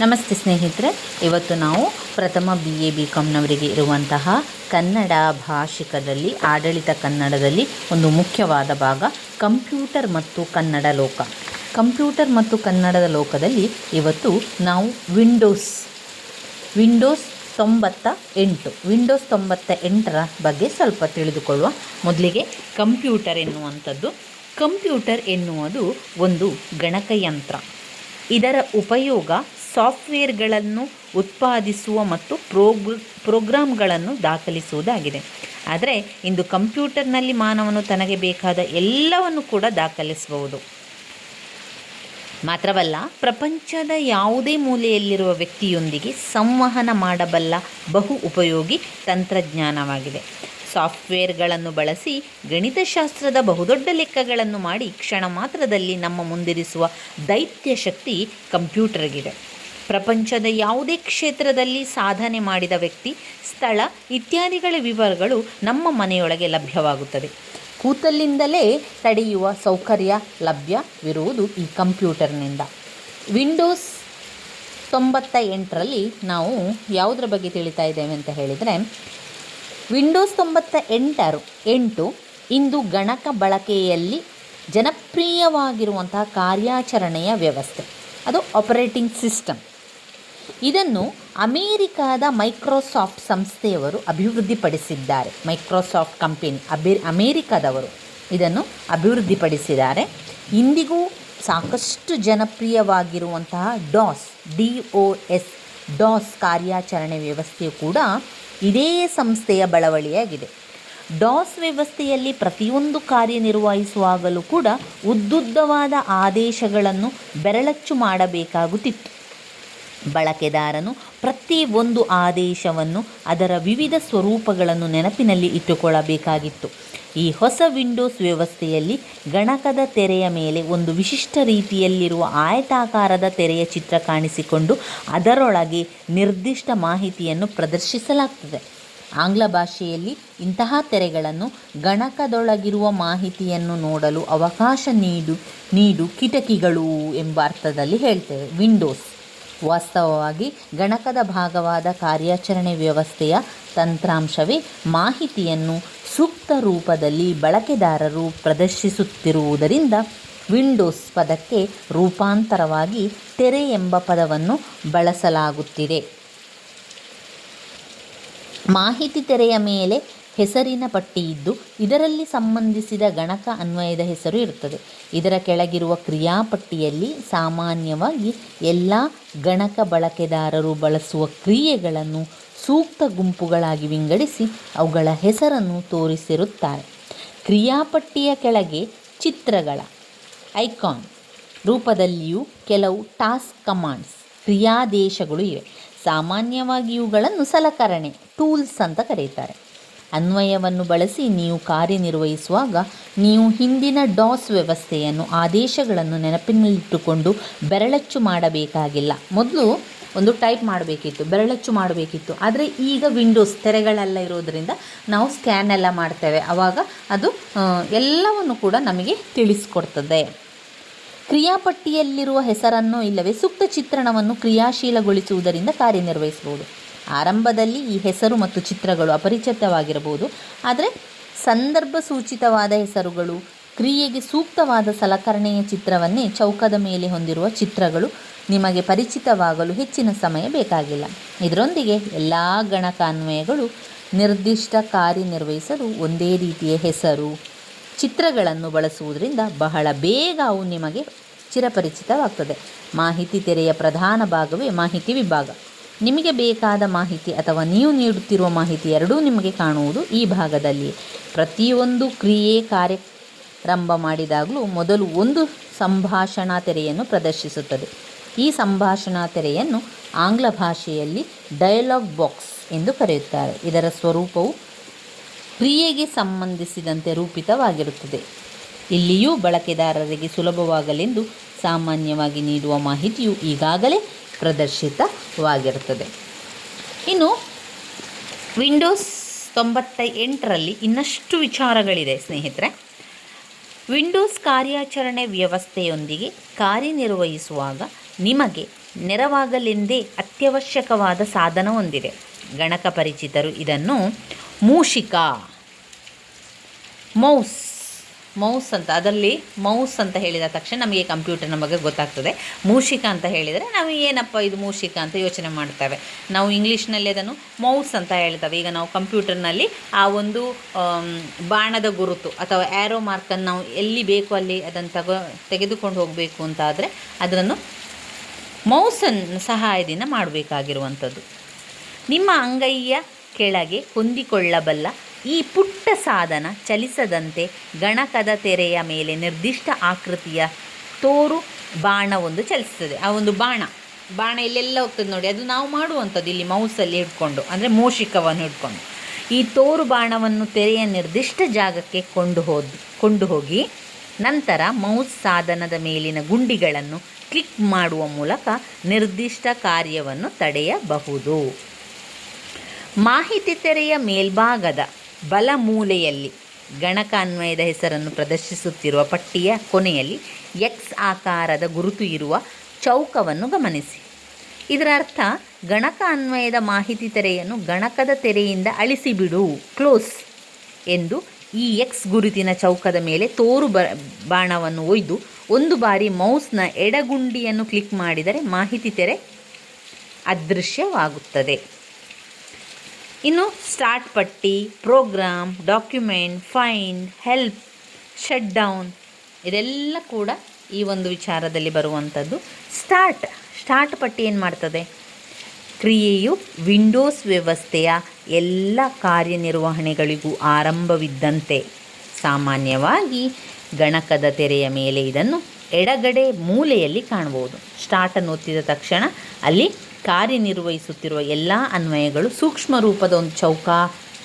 ನಮಸ್ತೆ ಸ್ನೇಹಿತರೆ, ಇವತ್ತು ನಾವು ಪ್ರಥಮ ಬಿ ಎ ಬಿ ಕಾಮ್ನವರಿಗೆ ಇರುವಂತಹ ಕನ್ನಡ ಭಾಷಿಕದಲ್ಲಿ ಆಡಳಿತ ಕನ್ನಡದಲ್ಲಿ ಒಂದು ಮುಖ್ಯವಾದ ಭಾಗ, ಕಂಪ್ಯೂಟರ್ ಮತ್ತು ಕನ್ನಡ ಲೋಕ. ಕಂಪ್ಯೂಟರ್ ಮತ್ತು ಕನ್ನಡದ ಲೋಕದಲ್ಲಿ ಇವತ್ತು ನಾವು ವಿಂಡೋಸ್ ವಿಂಡೋಸ್ ತೊಂಬತ್ತ ಎಂಟು ವಿಂಡೋಸ್ ತೊಂಬತ್ತ ಎಂಟರ ಬಗ್ಗೆ ಸ್ವಲ್ಪ ತಿಳಿದುಕೊಳ್ಳುವ. ಮೊದಲಿಗೆ ಕಂಪ್ಯೂಟರ್ ಎನ್ನುವಂಥದ್ದು. ಕಂಪ್ಯೂಟರ್ ಎನ್ನುವುದು ಒಂದು ಗಣಕಯಂತ್ರ. ಇದರ ಉಪಯೋಗ ಸಾಫ್ಟ್ವೇರ್ಗಳನ್ನು ಉತ್ಪಾದಿಸುವ ಮತ್ತು ಪ್ರೋಗ್, ಪ್ರೋಗ್ರಾಮ್ಗಳನ್ನು ದಾಖಲಿಸುವುದಾಗಿದೆ. ಆದರೆ ಇಂದು ಕಂಪ್ಯೂಟರ್ನಲ್ಲಿ ಮಾನವನು ತನಗೆ ಬೇಕಾದ ಎಲ್ಲವನ್ನು ಕೂಡ ದಾಖಲಿಸಬಹುದು. ಮಾತ್ರವಲ್ಲ, ಪ್ರಪಂಚದ ಯಾವುದೇ ಮೂಲೆಯಲ್ಲಿರುವ ವ್ಯಕ್ತಿಯೊಂದಿಗೆ ಸಂವಹನ ಮಾಡಬಲ್ಲ ಬಹು ಉಪಯೋಗಿ ತಂತ್ರಜ್ಞಾನವಾಗಿದೆ. ಸಾಫ್ಟ್ವೇರ್ಗಳನ್ನು ಬಳಸಿ ಗಣಿತಶಾಸ್ತ್ರದ ಬಹುದೊಡ್ಡ ಲೆಕ್ಕಗಳನ್ನು ಮಾಡಿ ಕ್ಷಣ ಮಾತ್ರದಲ್ಲಿ ನಮ್ಮ ಮುಂದಿರಿಸುವ ದೈತ್ಯ ಶಕ್ತಿ ಕಂಪ್ಯೂಟರ್ಗಿದೆ. ಪ್ರಪಂಚದ ಯಾವುದೇ ಕ್ಷೇತ್ರದಲ್ಲಿ ಸಾಧನೆ ಮಾಡಿದ ವ್ಯಕ್ತಿ, ಸ್ಥಳ ಇತ್ಯಾದಿಗಳ ವಿವರಗಳು ನಮ್ಮ ಮನೆಯೊಳಗೆ ಲಭ್ಯವಾಗುತ್ತದೆ. ಕೂತಲ್ಲಿಂದಲೇ ತಡೆಯುವ ಸೌಕರ್ಯ ಲಭ್ಯವಿರುವುದು ಈ ಕಂಪ್ಯೂಟರ್ನಿಂದ. ವಿಂಡೋಸ್ ತೊಂಬತ್ತ ಎಂಟರಲ್ಲಿ ನಾವು ಯಾವುದರ ಬಗ್ಗೆ ತಿಳಿತಾ ಇದ್ದೇವೆ ಅಂತ ಹೇಳಿದರೆ ವಿಂಡೋಸ್ ತೊಂಬತ್ತ ಎಂಟರು ಎಂಟು ಇಂದು ಗಣಕ ಬಳಕೆಯಲ್ಲಿ ಜನಪ್ರಿಯವಾಗಿರುವಂತಹ ಕಾರ್ಯಾಚರಣೆಯ ವ್ಯವಸ್ಥೆ. ಅದು ಆಪರೇಟಿಂಗ್ ಸಿಸ್ಟಮ್ ಇದನ್ನು ಅಮೇರಿಕಾದ ಮೈಕ್ರೋಸಾಫ್ಟ್ ಸಂಸ್ಥೆಯವರು ಅಭಿವೃದ್ಧಿಪಡಿಸಿದ್ದಾರೆ. ಮೈಕ್ರೋಸಾಫ್ಟ್ ಕಂಪೆನಿ ಅಭಿ ಅಮೇರಿಕಾದವರು ಇದನ್ನು ಅಭಿವೃದ್ಧಿಪಡಿಸಿದ್ದಾರೆ. ಇಂದಿಗೂ ಸಾಕಷ್ಟು ಜನಪ್ರಿಯವಾಗಿರುವಂತಹ DOS D O S DOS ಕಾರ್ಯಾಚರಣೆ ವ್ಯವಸ್ಥೆಯು ಕೂಡ ಇದೇ ಸಂಸ್ಥೆಯ ಬಳವಳಿಯಾಗಿದೆ. ಡಾಸ್ ವ್ಯವಸ್ಥೆಯಲ್ಲಿ ಪ್ರತಿಯೊಂದು ಕಾರ್ಯನಿರ್ವಹಿಸುವಾಗಲೂ ಕೂಡ ಉದ್ದುದ್ದವಾದ ಆದೇಶಗಳನ್ನು ಬೆರಳಚ್ಚು ಮಾಡಬೇಕಾಗುತ್ತಿತ್ತು. ಬಳಕೆದಾರನು ಪ್ರತಿ ಒಂದು ಆದೇಶವನ್ನು ಅದರ ವಿವಿಧ ಸ್ವರೂಪಗಳನ್ನು ನೆನಪಿನಲ್ಲಿ ಇಟ್ಟುಕೊಳ್ಳಬೇಕಾಗಿತ್ತು. ಈ ಹೊಸ ವಿಂಡೋಸ್ ವ್ಯವಸ್ಥೆಯಲ್ಲಿ ಗಣಕದ ತೆರೆಯ ಮೇಲೆ ಒಂದು ವಿಶಿಷ್ಟ ರೀತಿಯಲ್ಲಿರುವ ಆಯತಾಕಾರದ ತೆರೆಯ ಚಿತ್ರ ಕಾಣಿಸಿಕೊಂಡು ಅದರೊಳಗೆ ನಿರ್ದಿಷ್ಟ ಮಾಹಿತಿಯನ್ನು ಪ್ರದರ್ಶಿಸಲಾಗ್ತದೆ. ಆಂಗ್ಲ ಭಾಷೆಯಲ್ಲಿ ಇಂತಹ ತೆರೆಗಳನ್ನು ಗಣಕದೊಳಗಿರುವ ಮಾಹಿತಿಯನ್ನು ನೋಡಲು ಅವಕಾಶ ನೀಡು ನೀಡು ಕಿಟಕಿಗಳು ಎಂಬ ಅರ್ಥದಲ್ಲಿ ಹೇಳ್ತೇವೆ. ವಿಂಡೋಸ್. ವಾಸ್ತವವಾಗಿ ಗಣಕದ ಭಾಗವಾದ ಕಾರ್ಯಾಚರಣೆ ವ್ಯವಸ್ಥೆಯ ತಂತ್ರಾಂಶವೇ ಮಾಹಿತಿಯನ್ನು ಸೂಕ್ತ ರೂಪದಲ್ಲಿ ಬಳಕೆದಾರರು ಪ್ರದರ್ಶಿಸುತ್ತಿರುವುದರಿಂದ ವಿಂಡೋಸ್ ಪದಕ್ಕೆ ರೂಪಾಂತರವಾಗಿ ತೆರೆ ಎಂಬ ಪದವನ್ನು ಬಳಸಲಾಗುತ್ತಿದೆ. ಮಾಹಿತಿ ತೆರೆಯ ಮೇಲೆ ಹೆಸರಿನ ಪಟ್ಟಿ ಇದ್ದು, ಇದರಲ್ಲಿ ಸಂಬಂಧಿಸಿದ ಗಣಕ ಅನ್ವಯದ ಹೆಸರು ಇರುತ್ತದೆ. ಇದರ ಕೆಳಗಿರುವ ಕ್ರಿಯಾಪಟ್ಟಿಯಲ್ಲಿ ಸಾಮಾನ್ಯವಾಗಿ ಎಲ್ಲ ಗಣಕ ಬಳಕೆದಾರರು ಬಳಸುವ ಕ್ರಿಯೆಗಳನ್ನು ಸೂಕ್ತ ಗುಂಪುಗಳಾಗಿ ವಿಂಗಡಿಸಿ ಅವುಗಳ ಹೆಸರನ್ನು ತೋರಿಸಿರುತ್ತಾರೆ. ಕ್ರಿಯಾಪಟ್ಟಿಯ ಕೆಳಗೆ ಚಿತ್ರಗಳ, ಐಕಾನ್ ರೂಪದಲ್ಲಿಯೂ ಕೆಲವು ಟಾಸ್ಕ್ ಕಮಾಂಡ್ಸ್, ಕ್ರಿಯಾದೇಶಗಳು ಇವೆ. ಸಾಮಾನ್ಯವಾಗಿ ಇವುಗಳನ್ನು ಸಲಕರಣೆ, ಟೂಲ್ಸ್ ಅಂತ ಕರೆಯುತ್ತಾರೆ. ಅನ್ವಯವನ್ನು ಬಳಸಿ ನೀವು ಕಾರ್ಯನಿರ್ವಹಿಸುವಾಗ ನೀವು ಹಿಂದಿನ ಡಾಸ್ ವ್ಯವಸ್ಥೆಯನ್ನು ಆದೇಶಗಳನ್ನು ನೆನಪಿನಲ್ಲಿಟ್ಟುಕೊಂಡು ಬೆರಳಚ್ಚು ಮಾಡಬೇಕಾಗಿಲ್ಲ. ಮೊದಲು ಒಂದು ಟೈಪ್ ಮಾಡಬೇಕಿತ್ತು, ಬೆರಳಚ್ಚು ಮಾಡಬೇಕಿತ್ತು. ಆದರೆ ಈಗ ವಿಂಡೋಸ್ ತೆರೆಗಳೆಲ್ಲ ಇರೋದರಿಂದ ನಾವು ಸ್ಕ್ಯಾನ್ ಎಲ್ಲ ಮಾಡ್ತೇವೆ. ಆವಾಗ ಅದು ಎಲ್ಲವನ್ನು ಕೂಡ ನಮಗೆ ತಿಳಿಸ್ಕೊಡ್ತದೆ. ಕ್ರಿಯಾಪಟ್ಟಿಯಲ್ಲಿರುವ ಹೆಸರನ್ನು ಇಲ್ಲವೇ, ಸೂಕ್ತ ಚಿತ್ರಣವನ್ನು ಕ್ರಿಯಾಶೀಲಗೊಳಿಸುವುದರಿಂದ ಕಾರ್ಯನಿರ್ವಹಿಸಬಹುದು. ಆರಂಭದಲ್ಲಿ ಈ ಹೆಸರು ಮತ್ತು ಚಿತ್ರಗಳು ಅಪರಿಚಿತವಾಗಿರಬಹುದು. ಆದರೆ ಸಂದರ್ಭ ಸೂಚಿತವಾದ ಹೆಸರುಗಳು, ಕ್ರಿಯೆಗೆ ಸೂಕ್ತವಾದ ಸಲಕರಣೆಯ ಚಿತ್ರವನ್ನೇ ಚೌಕದ ಮೇಲೆ ಹೊಂದಿರುವ ಚಿತ್ರಗಳು ನಿಮಗೆ ಪರಿಚಿತವಾಗಲು ಹೆಚ್ಚಿನ ಸಮಯ ಬೇಕಾಗಿಲ್ಲ. ಇದರೊಂದಿಗೆ ಎಲ್ಲ ಗಣಕಾನ್ವಯಗಳು ನಿರ್ದಿಷ್ಟ ಕಾರ್ಯನಿರ್ವಹಿಸಲು ಒಂದೇ ರೀತಿಯ ಹೆಸರು, ಚಿತ್ರಗಳನ್ನು ಬಳಸುವುದರಿಂದ ಬಹಳ ಬೇಗ ಅವು ನಿಮಗೆ ಚಿರಪರಿಚಿತವಾಗ್ತದೆ. ಮಾಹಿತಿ ತೆರೆಯ ಪ್ರಧಾನ ಭಾಗವೇ ಮಾಹಿತಿ ವಿಭಾಗ. ನಿಮಗೆ ಬೇಕಾದ ಮಾಹಿತಿ ಅಥವಾ ನೀವು ನೀಡುತ್ತಿರುವ ಮಾಹಿತಿ ಎರಡೂ ನಿಮಗೆ ಕಾಣುವುದು ಈ ಭಾಗದಲ್ಲಿ. ಪ್ರತಿಯೊಂದು ಕ್ರಿಯೆ ಕಾರ್ಯಾರಂಭ ಮಾಡಿದಾಗಲೂ ಮೊದಲು ಒಂದು ಸಂಭಾಷಣಾ ತೆರೆಯನ್ನು ಪ್ರದರ್ಶಿಸುತ್ತದೆ. ಈ ಸಂಭಾಷಣಾ ತೆರೆಯನ್ನು ಆಂಗ್ಲ ಭಾಷೆಯಲ್ಲಿ ಡಯಲಾಗ್ ಬಾಕ್ಸ್ ಎಂದು ಕರೆಯುತ್ತಾರೆ. ಇದರ ಸ್ವರೂಪವು ಕ್ರಿಯೆಗೆ ಸಂಬಂಧಿಸಿದಂತೆ ರೂಪಿತವಾಗಿರುತ್ತದೆ. ಇಲ್ಲಿಯೂ ಬಳಕೆದಾರರಿಗೆ ಸುಲಭವಾಗಲೆಂದು ಸಾಮಾನ್ಯವಾಗಿ ನೀಡುವ ಮಾಹಿತಿಯು ಈಗಾಗಲೇ ಪ್ರದರ್ಶಿತವಾಗಿರುತ್ತದೆ. ಇನ್ನು ವಿಂಡೋಸ್ ತೊಂಬತ್ತ ಎಂಟರಲ್ಲಿ ಇನ್ನಷ್ಟು ವಿಚಾರಗಳಿದೆ, ಸ್ನೇಹಿತರೆ. ವಿಂಡೋಸ್ ಕಾರ್ಯಾಚರಣೆ ವ್ಯವಸ್ಥೆಯೊಂದಿಗೆ ಕಾರ್ಯನಿರ್ವಹಿಸುವಾಗ ನಿಮಗೆ ನೆರವಾಗಲೆಂದೇ ಅತ್ಯವಶ್ಯಕವಾದ ಸಾಧನ ಹೊಂದಿದೆ. ಗಣಕ ಪರಿಚಿತರು ಇದನ್ನು ಮೂಷಿಕ, ಮೌಸ್ ಮೌಸ್ ಅಂತ, ಅದರಲ್ಲಿ ಮೌಸ್ ಅಂತ ಹೇಳಿದ ತಕ್ಷಣ ನಮಗೆ ಕಂಪ್ಯೂಟರ್ನ ಬಗ್ಗೆ ಗೊತ್ತಾಗ್ತದೆ. ಮೂಷಿಕ ಅಂತ ಹೇಳಿದರೆ ನಾವು ಏನಪ್ಪ ಇದು ಮೂಷಿಕ ಅಂತ ಯೋಚನೆ ಮಾಡ್ತೇವೆ. ನಾವು ಇಂಗ್ಲೀಷ್ನಲ್ಲಿ ಅದನ್ನು ಮೌಸ್ ಅಂತ ಹೇಳ್ತೇವೆ. ಈಗ ನಾವು ಕಂಪ್ಯೂಟರ್ನಲ್ಲಿ ಆ ಒಂದು ಬಾಣದ ಗುರುತು ಅಥವಾ ಆ್ಯರೋ ಮಾರ್ಕನ್ನು ನಾವು ಎಲ್ಲಿ ಬೇಕು ಅಲ್ಲಿ ಅದನ್ನು ತಗೋ, ತೆಗೆದುಕೊಂಡು ಹೋಗಬೇಕು ಅಂತ ಆದರೆ ಅದನ್ನು ಮೌಸನ್ನ ಸಹಾಯದಿಂದ ಮಾಡಬೇಕಾಗಿರುವಂಥದ್ದು. ನಿಮ್ಮ ಅಂಗೈಯ ಕೆಳಗೆ ಹೊಂದಿಕೊಳ್ಳಬಲ್ಲ ಈ ಪುಟ್ಟ ಸಾಧನ ಚಲಿಸದಂತೆ ಗಣಕದ ತೆರೆಯ ಮೇಲೆ ನಿರ್ದಿಷ್ಟ ಆಕೃತಿಯ ತೋರು ಬಾಣವೊಂದು ಚಲಿಸ್ತದೆ ಆ ಒಂದು ಬಾಣ. ಬಾಣ ಇಲ್ಲೆಲ್ಲ ಹೋಗ್ತದೆ ನೋಡಿ. ಅದು ನಾವು ಮಾಡುವಂಥದ್ದು ಇಲ್ಲಿ ಮೌಸಲ್ಲಿ ಹಿಡ್ಕೊಂಡು, ಅಂದರೆ ಮೋಷಿಕವನ್ನು ಹಿಡ್ಕೊಂಡು. ಈ ತೋರು ಬಾಣವನ್ನು ತೆರೆಯ ನಿರ್ದಿಷ್ಟ ಜಾಗಕ್ಕೆ ಕೊಂಡು ಕೊಂಡು ಹೋಗಿ ನಂತರ ಮೌಸ್ ಸಾಧನದ ಮೇಲಿನ ಗುಂಡಿಗಳನ್ನು ಕ್ಲಿಕ್ ಮಾಡುವ ಮೂಲಕ ನಿರ್ದಿಷ್ಟ ಕಾರ್ಯವನ್ನು ತಡೆಯಬಹುದು. ಮಾಹಿತಿ ತೆರೆಯ ಮೇಲ್ಭಾಗದ ಬಲ ಮೂಲೆಯಲ್ಲಿ ಗಣಕ ಅನ್ವಯದ ಹೆಸರನ್ನು ಪ್ರದರ್ಶಿಸುತ್ತಿರುವ ಪಟ್ಟಿಯ ಕೊನೆಯಲ್ಲಿ ಎಕ್ಸ್ ಆಕಾರದ ಗುರುತು ಇರುವ ಚೌಕವನ್ನು ಗಮನಿಸಿ. ಇದರ ಅರ್ಥ ಗಣಕ ಅನ್ವಯದ ಮಾಹಿತಿ ತೆರೆಯನ್ನು ಗಣಕದ ತೆರೆಯಿಂದ ಅಳಿಸಿಬಿಡು, ಕ್ಲೋಸ್, ಎಂದು ಈ ಎಕ್ಸ್ ಗುರುತಿನ ಚೌಕದ ಮೇಲೆ ತೋರು ಬಾಣವನ್ನು ಒಯ್ದು ಒಂದು ಬಾರಿ ಮೌಸ್ನ ಎಡಗುಂಡಿಯನ್ನು ಕ್ಲಿಕ್ ಮಾಡಿದರೆ ಮಾಹಿತಿ ತೆರೆ ಅದೃಶ್ಯವಾಗುತ್ತದೆ. ಇನ್ನು ಸ್ಟಾರ್ಟ್ ಪಟ್ಟಿ program document find help shut down ಇದೆಲ್ಲ ಕೂಡ ಈ ಒಂದು ವಿಚಾರದಲ್ಲಿ ಬರುವಂಥದ್ದು. ಸ್ಟಾರ್ಟ್ ಸ್ಟಾರ್ಟ್ ಪಟ್ಟಿ ಏನು ಮಾಡ್ತದೆ? ಕ್ರಿಯೆಯು ವಿಂಡೋಸ್ ವ್ಯವಸ್ಥೆಯ ಎಲ್ಲ ಕಾರ್ಯನಿರ್ವಹಣೆಗಳಿಗೂ ಆರಂಭವಿದ್ದಂತೆ. ಸಾಮಾನ್ಯವಾಗಿ ಗಣಕದ ತೆರೆಯ ಮೇಲೆ ಇದನ್ನು ಎಡಗಡೆ ಮೂಲೆಯಲ್ಲಿ ಕಾಣಬಹುದು. ಸ್ಟಾರ್ಟನ್ನು ಒತ್ತಿದ ತಕ್ಷಣ ಅಲ್ಲಿ ಕಾರ್ಯನಿರ್ವಹಿಸುತ್ತಿರುವ ಎಲ್ಲ ಅನ್ವಯಗಳು ಸೂಕ್ಷ್ಮ ರೂಪದ ಒಂದು ಚೌಕ,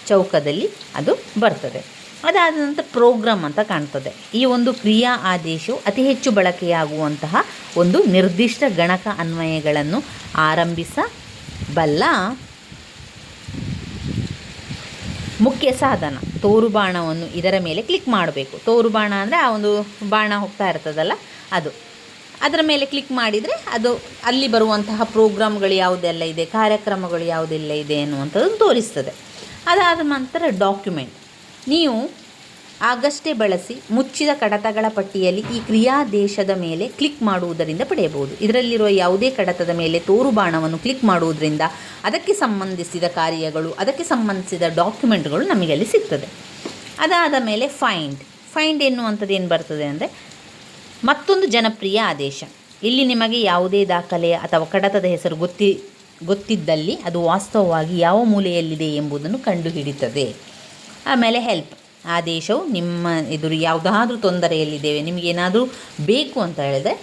ಚೌಕದಲ್ಲಿ ಅದು ಬರ್ತದೆ. ಅದಾದ ನಂತರ ಪ್ರೋಗ್ರಾಮ್ ಅಂತ ಕಾಣ್ತದೆ. ಈ ಒಂದು ಕ್ರಿಯಾ ಆದೇಶವು ಅತಿ ಹೆಚ್ಚು ಬಳಕೆಯಾಗುವಂತಹ ಒಂದು ನಿರ್ದಿಷ್ಟ ಗಣಕ ಅನ್ವಯಗಳನ್ನು ಆರಂಭಿಸಬಲ್ಲ ಮುಖ್ಯ ಸಾಧನ. ತೋರು ಬಾಣವನ್ನು ಇದರ ಮೇಲೆ ಕ್ಲಿಕ್ ಮಾಡಬೇಕು. ತೋರು ಬಾಣ ಅಂದರೆ ಆ ಒಂದು ಬಾಣ ಹೋಗ್ತಾ ಇರ್ತದಲ್ಲ, ಅದು. ಅದರ ಮೇಲೆ ಕ್ಲಿಕ್ ಮಾಡಿದರೆ ಅದು ಅಲ್ಲಿ ಬರುವಂತಹ ಪ್ರೋಗ್ರಾಮ್ಗಳು ಯಾವುದೆಲ್ಲ ಇದೆ, ಕಾರ್ಯಕ್ರಮಗಳು ಯಾವುದೆಲ್ಲ ಇದೆ ಅನ್ನುವಂಥದ್ದು ತೋರಿಸ್ತದೆ. ಅದಾದ ನಂತರ ಡಾಕ್ಯುಮೆಂಟ್ ನೀವು ಆಗಷ್ಟೇ ಬಳಸಿ ಮುಚ್ಚಿದ ಕಡತಗಳ ಪಟ್ಟಿಯಲ್ಲಿ ಈ ಕ್ರಿಯಾದೇಶದ ಮೇಲೆ ಕ್ಲಿಕ್ ಮಾಡುವುದರಿಂದ ಪಡೆಯಬಹುದು. ಇದರಲ್ಲಿರುವ ಯಾವುದೇ ಕಡತದ ಮೇಲೆ ತೋರು ಬಾಣವನ್ನು ಕ್ಲಿಕ್ ಮಾಡುವುದರಿಂದ ಅದಕ್ಕೆ ಸಂಬಂಧಿಸಿದ ಕಾರ್ಯಗಳು, ಅದಕ್ಕೆ ಸಂಬಂಧಿಸಿದ ಡಾಕ್ಯುಮೆಂಟ್ಗಳು ನಮಗೆ ಅಲ್ಲಿ ಸಿಗ್ತದೆ. ಅದಾದ ಮೇಲೆ ಫೈಂಡ್ ಫೈಂಡ್ ಎನ್ನುವಂಥದ್ದು ಏನು ಬರ್ತದೆ ಅಂದರೆ ಮತ್ತೊಂದು ಜನಪ್ರಿಯ ಆದೇಶ. ಇಲ್ಲಿ ನಿಮಗೆ ಯಾವುದೇ ದಾಖಲೆ ಅಥವಾ ಕಡತದ ಹೆಸರು ಗೊತ್ತಿ, ಗೊತ್ತಿದ್ದಲ್ಲಿ ಅದು ವಾಸ್ತವವಾಗಿ ಯಾವ ಮೂಲೆಯಲ್ಲಿದೆ ಎಂಬುದನ್ನು ಕಂಡುಹಿಡಿತದೆ ಆಮೇಲೆ ಹೆಲ್ಪ್ ಆದೇಶವು ನಿಮ್ಮ ಎದುರು ಯಾವುದಾದ್ರೂ ತೊಂದರೆಯಲ್ಲಿದ್ದೇವೆ, ನಿಮಗೇನಾದರೂ ಬೇಕು ಅಂತ ಹೇಳಿದ್ರೆ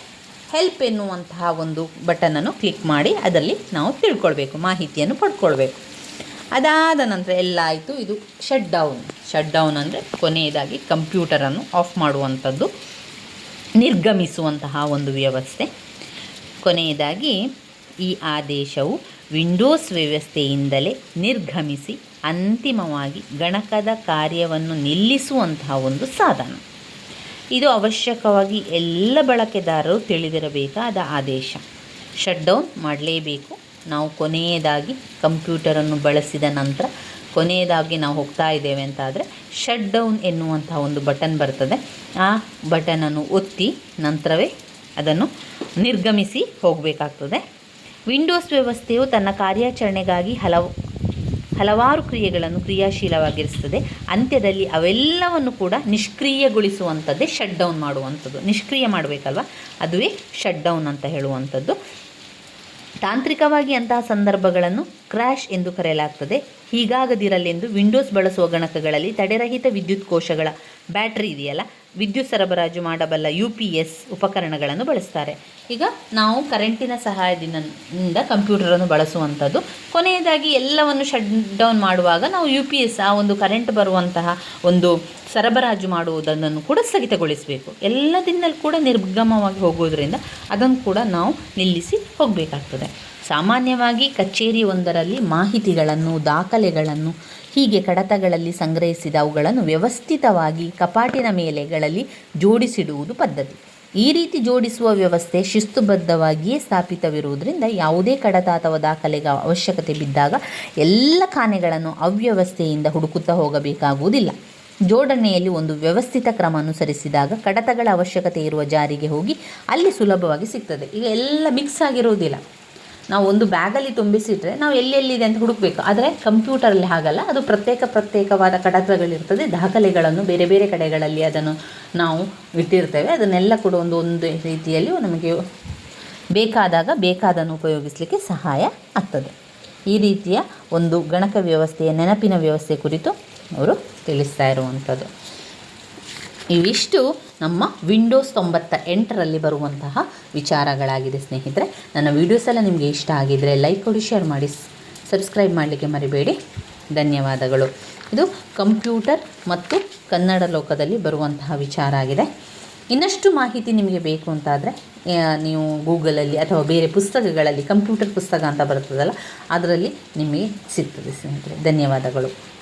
ಹೆಲ್ಪ್ ಎನ್ನುವಂತಹ ಒಂದು ಬಟನನ್ನು ಕ್ಲಿಕ್ ಮಾಡಿ ಅದರಲ್ಲಿ ನಾವು ತಿಳ್ಕೊಳ್ಬೇಕು, ಮಾಹಿತಿಯನ್ನು ಪಡ್ಕೊಳ್ಬೇಕು. ಅದಾದ ನಂತರ ಎಲ್ಲ ಆಯಿತು, ಇದು ಶಟ್ ಡೌನ್ ಶಟ್ ಡೌನ್ ಅಂದರೆ ಕೊನೆಯದಾಗಿ ಕಂಪ್ಯೂಟರನ್ನು ಆಫ್ ಮಾಡುವಂಥದ್ದು. ನಿರ್ಗಮಿಸುವಂತಹ ಒಂದು ವ್ಯವಸ್ಥೆ. ಕೊನೆಯದಾಗಿ, ಈ ಆದೇಶವು ವಿಂಡೋಸ್ ವ್ಯವಸ್ಥೆಯಿಂದಲೇ ನಿರ್ಗಮಿಸಿ ಅಂತಿಮವಾಗಿ ಗಣಕದ ಕಾರ್ಯವನ್ನು ನಿಲ್ಲಿಸುವಂತಹ ಒಂದು ಸಾಧನ. ಇದು ಅವಶ್ಯಕವಾಗಿ ಎಲ್ಲ ಬಳಕೆದಾರರು ತಿಳಿದಿರಬೇಕಾದ ಆದೇಶ. ಶಟ್ ಡೌನ್ ಮಾಡಲೇಬೇಕು. ನಾವು ಕೊನೆಯದಾಗಿ ಕಂಪ್ಯೂಟರನ್ನು ಬಳಸಿದ ನಂತರ ಕೊನೆಯದಾಗಿ ನಾವು ಹೋಗ್ತಾ ಇದ್ದೇವೆ ಅಂತ ಆದರೆ ಶಟ್ ಡೌನ್ ಎನ್ನುವಂಥ ಒಂದು ಬಟನ್ ಬರ್ತದೆ. ಆ ಬಟನನ್ನು ಒತ್ತಿ ನಂತರವೇ ಅದನ್ನು ನಿರ್ಗಮಿಸಿ ಹೋಗಬೇಕಾಗ್ತದೆ. ವಿಂಡೋಸ್ ವ್ಯವಸ್ಥೆಯು ತನ್ನ ಕಾರ್ಯಾಚರಣೆಗಾಗಿ ಹಲವು ಹಲವಾರು ಕ್ರಿಯೆಗಳನ್ನು ಕ್ರಿಯಾಶೀಲವಾಗಿರಿಸ್ತದೆ ಅಂತ್ಯದಲ್ಲಿ ಅವೆಲ್ಲವನ್ನು ಕೂಡ ನಿಷ್ಕ್ರಿಯಗೊಳಿಸುವಂಥದ್ದೇ ಶಟ್ ಡೌನ್ ಮಾಡುವಂಥದ್ದು. ನಿಷ್ಕ್ರಿಯ ಮಾಡಬೇಕಲ್ವ? ಅದುವೇ ಶಟ್ ಡೌನ್ ಅಂತ ಹೇಳುವಂಥದ್ದು. ತಾಂತ್ರಿಕವಾಗಿ ಅಂತಹ ಸಂದರ್ಭಗಳನ್ನು ಕ್ರ್ಯಾಶ್ ಎಂದು ಕರೆಯಲಾಗ್ತದೆ. ಹೀಗಾಗದಿರಲೆಂದು ವಿಂಡೋಸ್ ಬಳಸುವ ಗಣಕಗಳಲ್ಲಿ ತಡೆರಹಿತ ವಿದ್ಯುತ್ ಕೋಶಗಳ ಬ್ಯಾಟ್ರಿ ಇದೆಯಲ್ಲ ವಿದ್ಯುತ್ ಸರಬರಾಜು ಮಾಡಬಲ್ಲ ಯು ಪಿ ಎಸ್ ಉಪಕರಣಗಳನ್ನು ಬಳಸ್ತಾರೆ. ಈಗ ನಾವು ಕರೆಂಟಿನ ಸಹಾಯದಿಂದ ಕಂಪ್ಯೂಟರನ್ನು ಬಳಸುವಂಥದ್ದು. ಕೊನೆಯದಾಗಿ ಎಲ್ಲವನ್ನು ಶಟ್ ಡೌನ್ ಮಾಡುವಾಗ ನಾವು ಯು ಪಿ ಎಸ್ ಆ ಒಂದು ಕರೆಂಟ್ ಬರುವಂತಹ ಒಂದು ಸರಬರಾಜು ಮಾಡುವುದನ್ನು ಕೂಡ ಸ್ಥಗಿತಗೊಳಿಸಬೇಕು. ಎಲ್ಲದಿಂದಲೂ ಕೂಡ ನಿರ್ಗಮವಾಗಿ ಹೋಗೋದ್ರಿಂದ ಅದನ್ನು ಕೂಡ ನಾವು ನಿಲ್ಲಿಸಿ ಹೋಗಬೇಕಾಗ್ತದೆ. ಸಾಮಾನ್ಯವಾಗಿ ಕಚೇರಿ ಒಂದರಲ್ಲಿ ಮಾಹಿತಿಗಳನ್ನು, ದಾಖಲೆಗಳನ್ನು, ಹೀಗೆ ಕಡತಗಳಲ್ಲಿ ಸಂಗ್ರಹಿಸಿದ ಅವುಗಳನ್ನು ವ್ಯವಸ್ಥಿತವಾಗಿ ಕಪಾಟಿನ ಮೇಲೆಗಳಲ್ಲಿ ಜೋಡಿಸಿಡುವುದು ಪದ್ಧತಿ. ಈ ರೀತಿ ಜೋಡಿಸುವ ವ್ಯವಸ್ಥೆ ಶಿಸ್ತುಬದ್ಧವಾಗಿಯೇ ಸ್ಥಾಪಿತವಿರುವುದರಿಂದ ಯಾವುದೇ ಕಡತ ಅಥವಾ ದಾಖಲೆಗೆ ಅವಶ್ಯಕತೆ ಬಿದ್ದಾಗ ಎಲ್ಲ ಖಾನೆಗಳನ್ನು ಅವ್ಯವಸ್ಥೆಯಿಂದ ಹುಡುಕುತ್ತಾ ಹೋಗಬೇಕಾಗುವುದಿಲ್ಲ. ಜೋಡಣೆಯಲ್ಲಿ ಒಂದು ವ್ಯವಸ್ಥಿತ ಕ್ರಮ ಅನುಸರಿಸಿದಾಗ ಕಡತಗಳ ಅವಶ್ಯಕತೆ ಇರುವ ಜಾರಿಗೆ ಹೋಗಿ ಅಲ್ಲಿ ಸುಲಭವಾಗಿ ಸಿಗ್ತದೆ. ಈಗ ಎಲ್ಲ ಮಿಕ್ಸ್ ಆಗಿರುವುದಿಲ್ಲ. ನಾವು ಒಂದು ಬ್ಯಾಗಲ್ಲಿ ತುಂಬಿಸಿಟ್ರೆ ನಾವು ಎಲ್ಲೆಲ್ಲಿದೆ ಅಂತ ಹುಡುಕಬೇಕು. ಆದರೆ ಕಂಪ್ಯೂಟರಲ್ಲಿ ಹಾಗಲ್ಲ. ಅದು ಪ್ರತ್ಯೇಕ ಪ್ರತ್ಯೇಕವಾದ ಕಡತಗಳಿರ್ತದೆ ದಾಖಲೆಗಳನ್ನು ಬೇರೆ ಬೇರೆ ಕಡೆಗಳಲ್ಲಿ ಅದನ್ನು ನಾವು ಇಟ್ಟಿರ್ತೇವೆ. ಅದನ್ನೆಲ್ಲ ಕೂಡ ಒಂದು ಒಂದು ರೀತಿಯಲ್ಲಿ ನಮಗೆ ಬೇಕಾದಾಗ ಬೇಕಾದನ್ನು ಉಪಯೋಗಿಸಲಿಕ್ಕೆ ಸಹಾಯ ಆಗ್ತದೆ. ಈ ರೀತಿಯ ಒಂದು ಗಣಕ ವ್ಯವಸ್ಥೆಯ ನೆನಪಿನ ವ್ಯವಸ್ಥೆ ಕುರಿತು ಅವರು ತಿಳಿಸ್ತಾ ಇರುವಂಥದ್ದು. ಇವಿಷ್ಟು ನಮ್ಮ ವಿಂಡೋಸ್ ತೊಂಬತ್ತ ಎಂಟರಲ್ಲಿ ಬರುವಂತಹ ವಿಚಾರಗಳಾಗಿದೆ ಸ್ನೇಹಿತರೆ. ನನ್ನ ವೀಡಿಯೋಸ್ ಎಲ್ಲ ನಿಮಗೆ ಇಷ್ಟ ಆಗಿದ್ದರೆ ಲೈಕ್ ಕೊಡಿ ಶೇರ್ ಮಾಡಿ ಸಬ್ಸ್ಕ್ರೈಬ್ ಮಾಡಲಿಕ್ಕೆ ಮರಿಬೇಡಿ. ಧನ್ಯವಾದಗಳು. ಇದು ಕಂಪ್ಯೂಟರ್ ಮತ್ತು ಕನ್ನಡ ಲೋಕದಲ್ಲಿ ಬರುವಂತಹ ವಿಚಾರ ಆಗಿದೆ. ಇನ್ನಷ್ಟು ಮಾಹಿತಿ ನಿಮಗೆ ಬೇಕು ಅಂತಾದರೆ ನೀವು ಗೂಗಲಲ್ಲಿ ಅಥವಾ ಬೇರೆ ಪುಸ್ತಕಗಳಲ್ಲಿ ಕಂಪ್ಯೂಟರ್ ಪುಸ್ತಕ ಅಂತ ಬರ್ತದಲ್ಲ, ಅದರಲ್ಲಿ ನಿಮಗೆ ಸಿಗ್ತದೆ ಸ್ನೇಹಿತರೆ. ಧನ್ಯವಾದಗಳು.